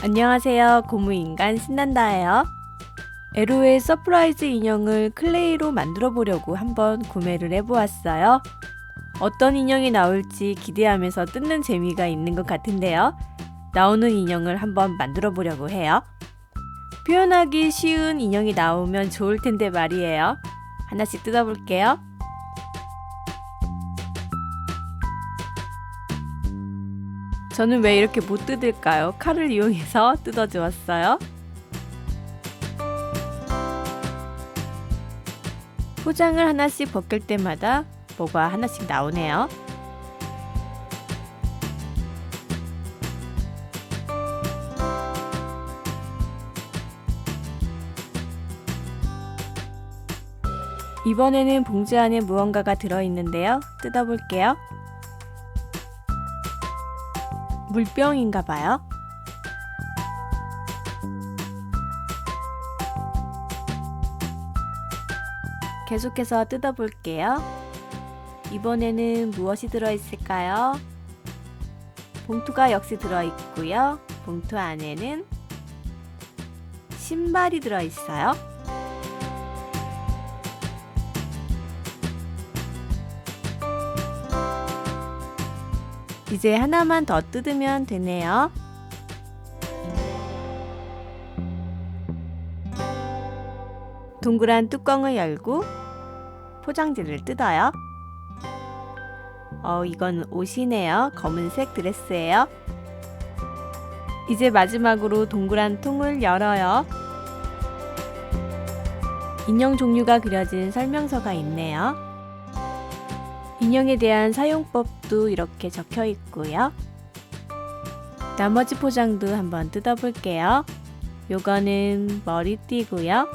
안녕하세요. 고무인간 신난다예요. 에로의 서프라이즈 인형을 클레이로 만들어 보려고 한번 구매를 해보았어요. 어떤 인형이 나올지 기대하면서 뜯는 재미가 있는 것 같은데요. 나오는 인형을 한번 만들어 보려고 해요. 표현하기 쉬운 인형이 나오면 좋을 텐데 말이에요. 하나씩 뜯어볼게요. 저는 왜 이렇게 못 뜯을까요? 칼을 이용해서 뜯어주었어요. 포장을 하나씩 벗길 때마다 뭐가 하나씩 나오네요. 이번에는 봉지 안에 무언가가 들어있는데요. 뜯어볼게요. 물병인가 봐요. 계속해서 뜯어볼게요. 이번에는 무엇이 들어있을까요? 봉투가 역시 들어있고요. 봉투 안에는 신발이 들어있어요. 이제 하나만 더 뜯으면 되네요. 동그란 뚜껑을 열고 포장지를 뜯어요. 어, 이건 옷이네요. 검은색 드레스예요. 이제 마지막으로 동그란 통을 열어요. 인형 종류가 그려진 설명서가 있네요. 인형에 대한 사용법도 이렇게 적혀 있고요. 나머지 포장도 한번 뜯어볼게요. 요거는 머리띠고요.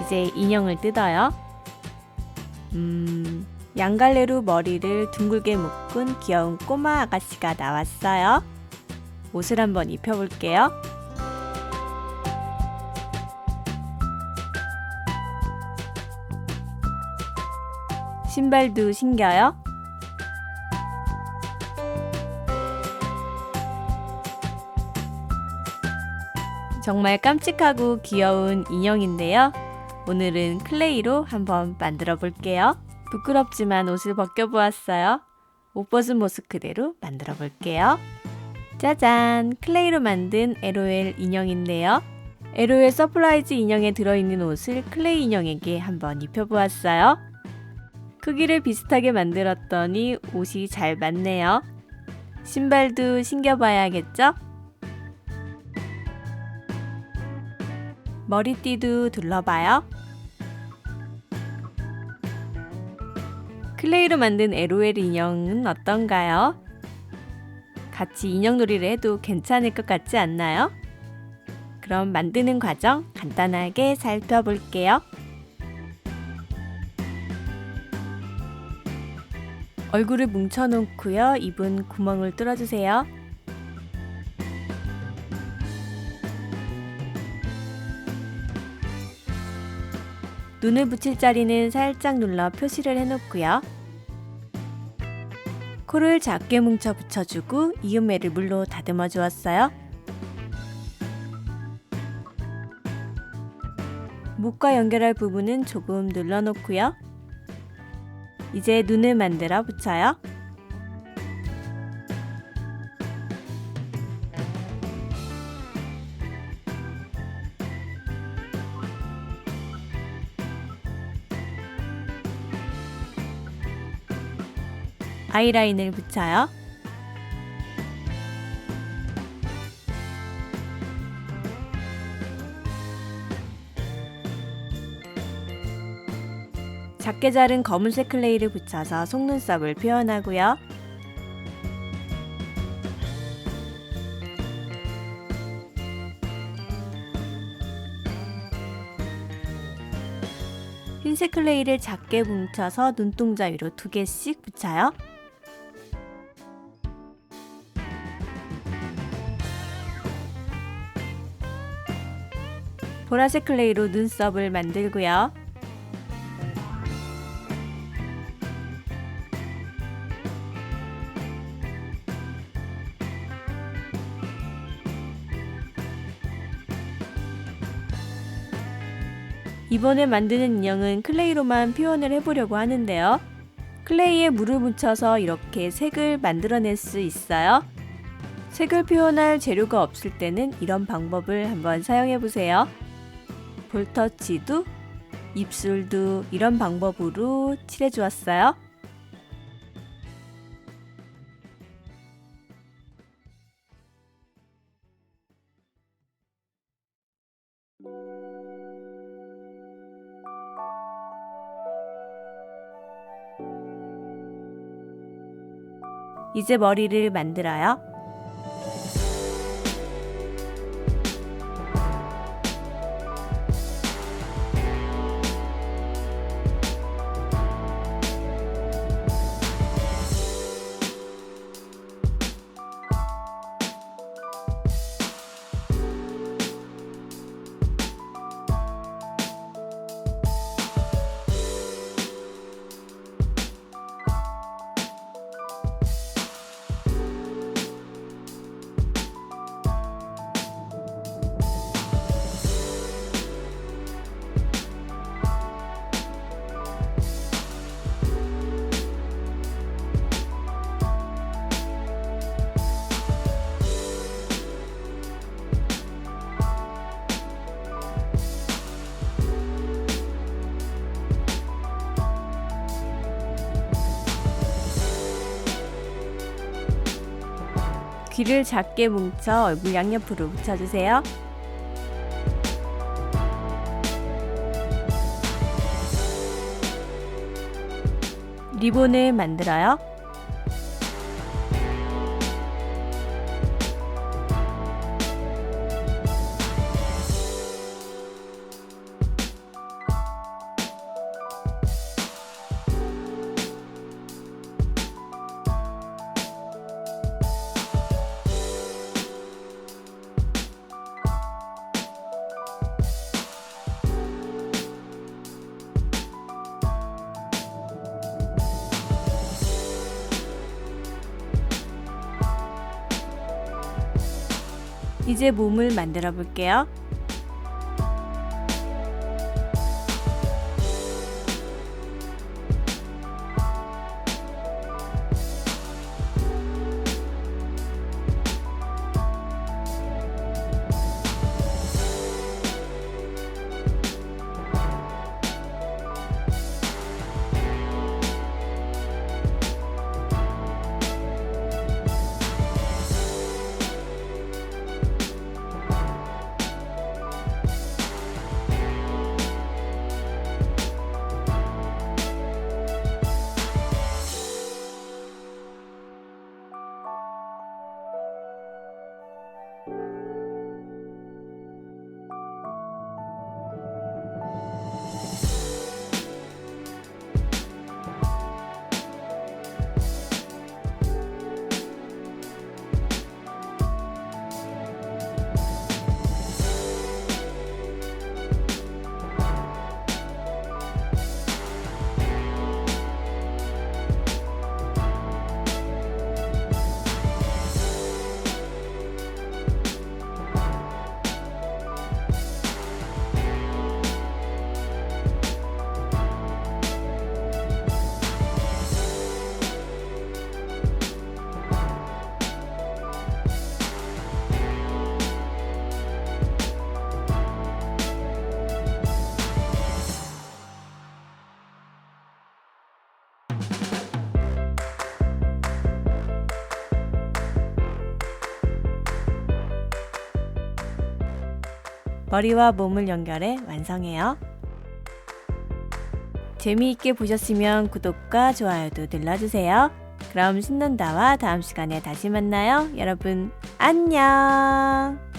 이제 인형을 뜯어요. 음, 양갈래로 머리를 둥글게 묶은 귀여운 꼬마 아가씨가 나왔어요. 옷을 한번 입혀볼게요. 신발도 신겨요. 정말 깜찍하고 귀여운 인형인데요. 오늘은 클레이로 한번 만들어 볼게요. 부끄럽지만 옷을 벗겨보았어요. 옷 벗은 모습 그대로 만들어 볼게요. 짜잔! 클레이로 만든 LOL 인형인데요. LOL 서프라이즈 인형에 들어있는 옷을 클레이 인형에게 한번 입혀보았어요. 크기를 비슷하게 만들었더니 옷이 잘 맞네요. 신발도 신겨봐야겠죠? 머리띠도 둘러봐요. 클레이로 만든 LOL 인형은 어떤가요? 같이 인형놀이를 해도 괜찮을 것 같지 않나요? 그럼 만드는 과정 간단하게 살펴볼게요. 얼굴을 뭉쳐놓고요. 입은 구멍을 뚫어주세요. 눈을 붙일 자리는 살짝 눌러 표시를 해놓고요. 코를 작게 뭉쳐 붙여주고 이음매를 물로 다듬어 주었어요. 목과 연결할 부분은 조금 눌러놓고요. 이제 눈을 만들어 붙여요. 아이라인을 붙여요. 작게 자른 검은색 클레이를 붙여서 속눈썹을 표현하고요. 흰색 클레이를 작게 뭉쳐서 눈동자 위로 두 개씩 붙여요. 보라색 클레이로 눈썹을 만들고요. 이번에 만드는 인형은 클레이로만 표현을 해보려고 하는데요. 클레이에 물을 묻혀서 이렇게 색을 만들어낼 수 있어요. 색을 표현할 재료가 없을 때는 이런 방법을 한번 사용해 보세요. 볼터치도, 입술도 이런 방법으로 칠해 주었어요. 이제 머리를 만들어요. 귀를 작게 뭉쳐 얼굴 양옆으로 붙여주세요. 리본을 만들어요. 이제 몸을 만들어 볼게요. 머리와 몸을 연결해 완성해요. 재미있게 보셨으면 구독과 좋아요도 눌러주세요. 그럼 신난다와 다음 시간에 다시 만나요. 여러분, 안녕!